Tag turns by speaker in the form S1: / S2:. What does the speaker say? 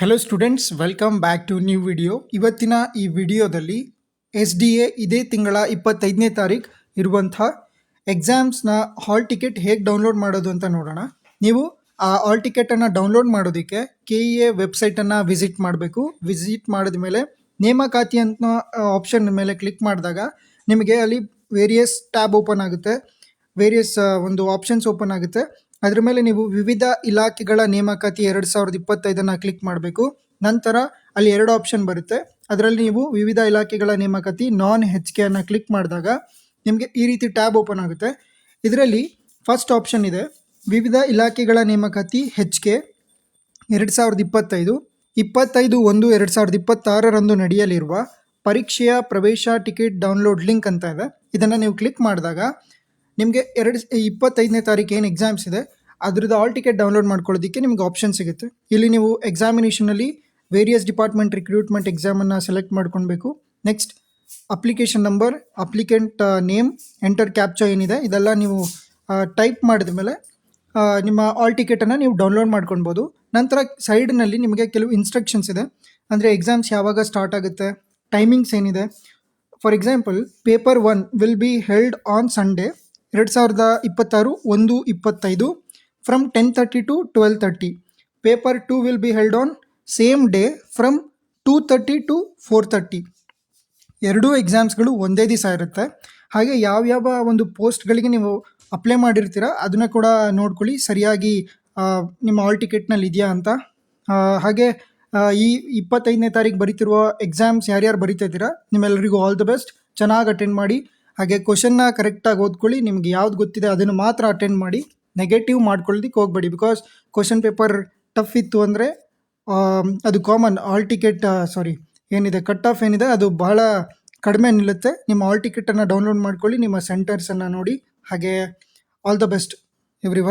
S1: Hello students welcome back to new video ಇವತ್ತಿನ ಈ ವಿಡಿಯೋದಲ್ಲಿ ಎಸ್ ಡಿ ಎ ಇದೇ ತಿಂಗಳ ಇಪ್ಪತ್ತೈದನೇ ತಾರೀಕು ಇರುವಂಥ ಎಕ್ಸಾಮ್ಸ್ನ ಹಾಲ್ ಟಿಕೆಟ್ ಹೇಗೆ ಡೌನ್ಲೋಡ್ ಮಾಡೋದು ಅಂತ ನೋಡೋಣ. ನೀವು ಆ ಹಾಲ್ ಟಿಕೆಟನ್ನು ಡೌನ್ಲೋಡ್ ಮಾಡೋದಕ್ಕೆ ಕೆ ಇ ಎ ವೆಬ್ಸೈಟನ್ನು ವಿಸಿಟ್ ಮಾಡಬೇಕು. ವಿಸಿಟ್ ಮಾಡಿದ ಮೇಲೆ ನೇಮಕಾತಿ ಅಂತ ಆಪ್ಷನ್ ಮೇಲೆ ಕ್ಲಿಕ್ ಮಾಡಿದಾಗ ನಿಮಗೆ ಅಲ್ಲಿ ವೇರಿಯಸ್ ಟ್ಯಾಬ್ ಓಪನ್ ಆಗುತ್ತೆ. ವೇರಿಯಸ್ ಒಂದು ಆಪ್ಷನ್ಸ್ ಓಪನ್ ಆಗುತ್ತೆ. ಅದ್ರ ಮೇಲೆ ನೀವು ವಿವಿಧ ಇಲಾಖೆಗಳ ನೇಮಕಾತಿ ಎರಡು ಸಾವಿರದ ಇಪ್ಪತ್ತೈದನ್ನು ಕ್ಲಿಕ್ ಮಾಡಬೇಕು. ನಂತರ ಅಲ್ಲಿ ಎರಡು ಆಪ್ಷನ್ ಬರುತ್ತೆ. ಅದರಲ್ಲಿ ನೀವು ವಿವಿಧ ಇಲಾಖೆಗಳ ನೇಮಕಾತಿ ನಾನ್ ಹೆಚ್ ಕೆ ಅನ್ನು ಕ್ಲಿಕ್ ಮಾಡಿದಾಗ ನಿಮಗೆ ಈ ರೀತಿ ಟ್ಯಾಬ್ ಓಪನ್ ಆಗುತ್ತೆ. ಇದರಲ್ಲಿ ಫಸ್ಟ್ ಆಪ್ಷನ್ ಇದೆ. ವಿವಿಧ ಇಲಾಖೆಗಳ ನೇಮಕಾತಿ ಹೆಚ್ ಕೆ ಎರಡು ಸಾವಿರದ ಇಪ್ಪತ್ತೈದು. ಇಪ್ಪತ್ತೈದು ಒಂದು ಎರಡು ಸಾವಿರದ ಇಪ್ಪತ್ತಾರರಂದು ನಡೆಯಲಿರುವ ಪರೀಕ್ಷೆಯ ಪ್ರವೇಶ ಟಿಕೆಟ್ ಡೌನ್ಲೋಡ್ ಲಿಂಕ್ ಅಂತ ಇದೆ. ಇದನ್ನು ನೀವು ಕ್ಲಿಕ್ ಮಾಡಿದಾಗ ನಿಮಗೆ ಎರಡು ಇಪ್ಪತ್ತೈದನೇ ತಾರೀಕು ಏನು ಎಕ್ಸಾಮ್ಸ್ ಇದೆ, ಅದ್ರದ್ದು ಆಲ್ ಟಿಕೆಟ್ ಡೌನ್ಲೋಡ್ ಮಾಡ್ಕೊಳ್ಳೋದಕ್ಕೆ ನಿಮ್ಗೆ ಆಪ್ಷನ್ ಸಿಗುತ್ತೆ. ಇಲ್ಲಿ ನೀವು ಎಕ್ಸಾಮಿನೇಷನಲ್ಲಿ ವೇರಿಯಸ್ ಡಿಪಾರ್ಟ್ಮೆಂಟ್ ರಿಕ್ರೂಟ್ಮೆಂಟ್ ಎಕ್ಸಾಮನ್ನು ಸೆಲೆಕ್ಟ್ ಮಾಡ್ಕೊಳ್ಬೇಕು. Next application number applicant name enter captcha ಏನಿದೆ, ಇದೆಲ್ಲ ನೀವು ಟೈಪ್ ಮಾಡಿದ ಮೇಲೆ ನಿಮ್ಮ ಆಲ್ ಟಿಕೆಟನ್ನು ನೀವು ಡೌನ್ಲೋಡ್ ಮಾಡ್ಕೊಳ್ಬೋದು. ನಂತರ ಸೈಡ್ನಲ್ಲಿ ನಿಮಗೆ ಕೆಲವು ಇನ್ಸ್ಟ್ರಕ್ಷನ್ಸ್ ಇದೆ. ಅಂದರೆ ಎಕ್ಸಾಮ್ಸ್ ಯಾವಾಗ ಸ್ಟಾರ್ಟ್ ಆಗುತ್ತೆ ಟೈಮಿಂಗ್ಸ್ ಏನಿದೆ. For example paper one will be held on Sunday ಎರಡು ಸಾವಿರದ ಇಪ್ಪತ್ತಾರು, ಒಂದು ಇಪ್ಪತ್ತೈದು from ten thirty to twelve thirty paper two will be held on same day from two thirty to four thirty ಎರಡೂ ಎಕ್ಸಾಮ್ಸ್ಗಳು ಒಂದೇ ದಿವಸ ಇರುತ್ತೆ. ಹಾಗೆ ಯಾವ್ಯಾವ ಒಂದು ಪೋಸ್ಟ್ಗಳಿಗೆ ನೀವು ಅಪ್ಲೈ ಮಾಡಿರ್ತೀರ, ಅದನ್ನ ಕೂಡ ನೋಡ್ಕೊಳ್ಳಿ. ಸರಿಯಾಗಿ ನಿಮ್ಮ ಆಲ್ ಟಿಕೆಟ್ನಲ್ಲಿ ಇದೆಯಾ ಅಂತ. ಹಾಗೆ ಈ ಇಪ್ಪತ್ತೈದನೇ ತಾರೀಕು ಬರೀತಿರುವ ಎಕ್ಸಾಮ್ಸ್ ಯಾರ್ಯಾರು ಬರೀತಾ ಇದ್ದೀರಾ ನಿಮ್ಮೆಲ್ಲರಿಗೂ ಆಲ್ ದ ಬೆಸ್ಟ್ ಚೆನ್ನಾಗಿ ಅಟೆಂಡ್ ಮಾಡಿ. ಹಾಗೆ ಕ್ವಶನ್ನ ಕರೆಕ್ಟಾಗಿ ಓದ್ಕೊಳ್ಳಿ. ನಿಮ್ಗೆ ಯಾವ್ದು ಗೊತ್ತಿದೆ ಅದನ್ನು ಮಾತ್ರ ಅಟೆಂಡ್ ಮಾಡಿ ನೆಗೆಟಿವ್ ಮಾಡ್ಕೊಳ್ಳೋದಕ್ಕೆ ಹೋಗಬೇಡಿ. ಬಿಕಾಸ್ ಕ್ವಶನ್ ಪೇಪರ್ ಟಫ್ ಇತ್ತು ಅಂದರೆ ಅದು ಕಾಮನ್ ಆಲ್ ಟಿಕೆಟ್ ಸಾರಿ ಏನಿದೆ ಕಟ್ ಆಫ್ ಏನಿದೆ, ಅದು ಬಹಳ ಕಡಿಮೆ ನಿಲ್ಲುತ್ತೆ. ನಿಮ್ಮ ಆಲ್ ಟಿಕೆಟನ್ನು ಡೌನ್ಲೋಡ್ ಮಾಡ್ಕೊಳ್ಳಿ, ನಿಮ್ಮ ಸೆಂಟರ್ಸನ್ನು ನೋಡಿ. ಹಾಗೆ ಆಲ್ ದ ಬೆಸ್ಟ್ ಎವ್ರಿ